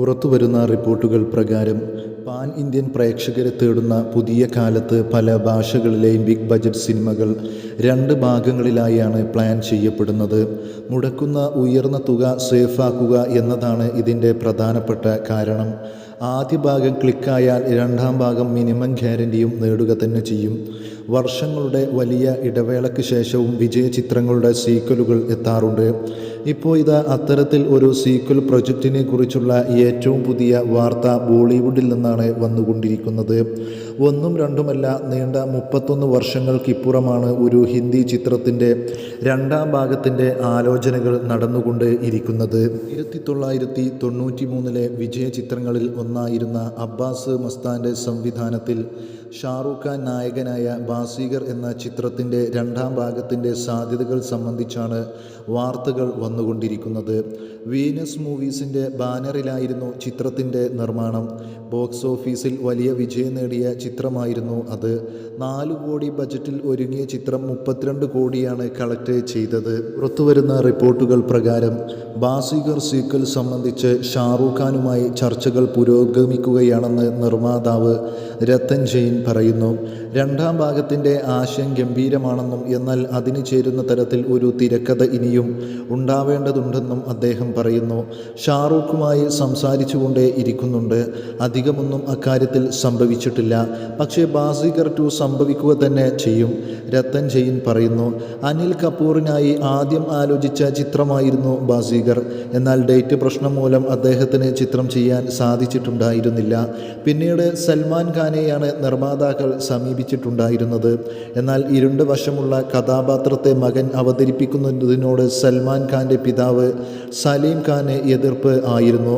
പുറത്തുവരുന്ന റിപ്പോർട്ടുകൾ പ്രകാരം പാൻ ഇന്ത്യൻ പ്രേക്ഷകരെ തേടുന്ന പുതിയ കാലത്ത് പല ഭാഷകളിലെയും ബിഗ് ബജറ്റ് സിനിമകൾ രണ്ട് ഭാഗങ്ങളിലായാണ് പ്ലാൻ ചെയ്യപ്പെടുന്നത്. മുടക്കുന്ന ഉയർന്ന തുക സേഫാക്കുക എന്നതാണ് ഇതിന്റെ പ്രധാനപ്പെട്ട കാരണം. ആദ്യ ഭാഗം ക്ലിക്കായാൽ രണ്ടാം ഭാഗം മിനിമം ഗ്യാരന്റിയും നേടുക തന്നെ ചെയ്യും. വർഷങ്ങളുടെ വലിയ ഇടവേളയ്ക്ക് ശേഷവും വിജയ ചിത്രങ്ങളുടെ സീക്വലുകൾ എത്താറുണ്ട്. ഇപ്പോൾ ഇത് അത്തരത്തിൽ ഒരു സീക്വൽ പ്രൊജക്റ്റിനെ കുറിച്ചുള്ള ഏറ്റവും പുതിയ വാർത്ത ബോളിവുഡിൽ നിന്നാണ് വന്നുകൊണ്ടിരിക്കുന്നത്. ഒന്നും രണ്ടുമല്ല നീണ്ട മുപ്പത്തൊന്ന് വർഷങ്ങൾക്കിപ്പുറമാണ് ഒരു ഹിന്ദി ചിത്രത്തിന്റെ രണ്ടാം ഭാഗത്തിന്റെ ആലോചനകൾ നടന്നുകൊണ്ട് ഇരിക്കുന്നത്. ആയിരത്തി തൊള്ളായിരത്തി തൊണ്ണൂറ്റി മൂന്നിലെ വിജയ ചിത്രങ്ങളിൽ ഒന്നായിരുന്ന അബ്ബാസ് മസ്താന്റെ സംവിധാനത്തിൽ ഷാറൂഖ് ഖാൻ നായകനായ ബാസീഗർ എന്ന ചിത്രത്തിന്റെ രണ്ടാം ഭാഗത്തിന്റെ സാധ്യതകൾ സംബന്ധിച്ചാണ് വാർത്തകൾ വന്നുകൊണ്ടിരിക്കുന്നത്. വീനസ് മൂവീസിന്റെ ബാനറിലായിരുന്നു ചിത്രത്തിന്റെ നിർമ്മാണം. ബോക്സ് ഓഫീസിൽ വലിയ വിജയം നേടിയ ചിത്രമായിരുന്നു അത്. നാല് കോടി ബജറ്റിൽ ഒരുങ്ങിയ ചിത്രം മുപ്പത്തിരണ്ട് കോടിയാണ് കളക്ട് ചെയ്തത്. പുറത്തുവരുന്ന റിപ്പോർട്ടുകൾ പ്രകാരം ബാസിഗർ സീക്വൽ സംബന്ധിച്ച് ഷാറൂഖ് ഖാനുമായി ചർച്ചകൾ പുരോഗമിക്കുകയാണെന്ന് നിർമ്മാതാവ് രത്തൻ ജെയിൻ പറയുന്നു. രണ്ടാം ഭാഗത്തിന്റെ ആശയം ഗംഭീരമാണെന്നും എന്നാൽ അതിന് ചേരുന്ന തരത്തിൽ ഒരു തിരക്കഥ ഇനിയും ഉണ്ടാവേണ്ടതുണ്ടെന്നും അദ്ദേഹം പറയുന്നു. ഷാറൂഖുമായി സംസാരിച്ചുകൊണ്ടേ ഇരിക്കുന്നുണ്ട്. അധികമൊന്നും അക്കാര്യത്തിൽ സംഭവിച്ചിട്ടില്ല. പക്ഷേ ബാസിഗർ ടു സംഭവിക്കുക തന്നെ ചെയ്യും. രത്തൻ ജെയിൻ പറയുന്നു അനിൽ കപൂറിനായി ആദ്യം ആലോചിച്ച ചിത്രമായിരുന്നു ബാസിഗർ. എന്നാൽ ഡേറ്റ് പ്രശ്നം മൂലം അദ്ദേഹത്തിന് ചിത്രം ചെയ്യാൻ സാധിച്ചിട്ടുണ്ടായിരുന്നില്ല. പിന്നീട് സൽമാൻ ഖാനെയാണ് നിർമ്മാതാക്കൾ സമീപിച്ചിട്ടുണ്ടായിരുന്നത്. എന്നാൽ ഇരുണ്ട് വശമുള്ള കഥാപാത്രത്തെ മകൻ അവതരിപ്പിക്കുന്നതിനോട് സൽമാൻ ഖാന്റെ പിതാവ് സലീം ഖാന് എതിർപ്പ് ആയിരുന്നു.